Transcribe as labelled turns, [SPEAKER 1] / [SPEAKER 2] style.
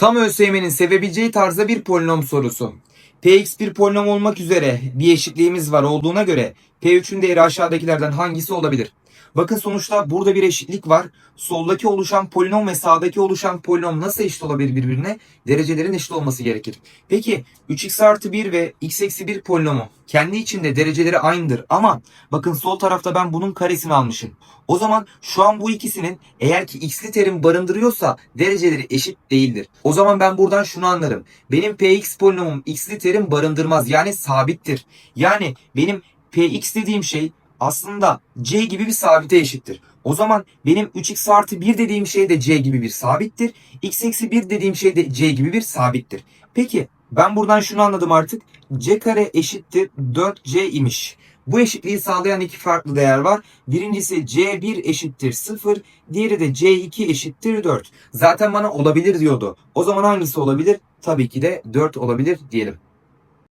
[SPEAKER 1] Tam ÖSYM'nin sevebileceği tarzda bir polinom sorusu. Px bir polinom olmak üzere bir eşitliğimiz var olduğuna göre P3'ün değeri aşağıdakilerden hangisi olabilir? Bakın sonuçta burada bir eşitlik var. Soldaki oluşan polinom ve sağdaki oluşan polinom nasıl eşit olabilir birbirine? Derecelerin eşit olması gerekir. Peki 3x artı 1 ve x eksi 1 polinomu kendi içinde dereceleri aynıdır ama bakın sol tarafta ben bunun karesini almışım. O zaman şu an bu ikisinin eğer ki x'li terim barındırıyorsa dereceleri eşit değildir. O zaman ben buradan şunu anlarım. Benim px polinomum x'li terim barındırmaz yani sabittir. Yani benim px dediğim şey aslında c gibi bir sabite eşittir. O zaman benim 3x artı 1 dediğim şey de c gibi bir sabittir. x eksi 1 dediğim şey de c gibi bir sabittir. Peki ben buradan şunu anladım artık. c kare eşittir 4c imiş. Bu eşitliği sağlayan iki farklı değer var. Birincisi C1 eşittir 0, diğeri de C2 eşittir 4. Zaten bana olabilir diyordu. O zaman hangisi olabilir? Tabii ki de 4 olabilir diyelim.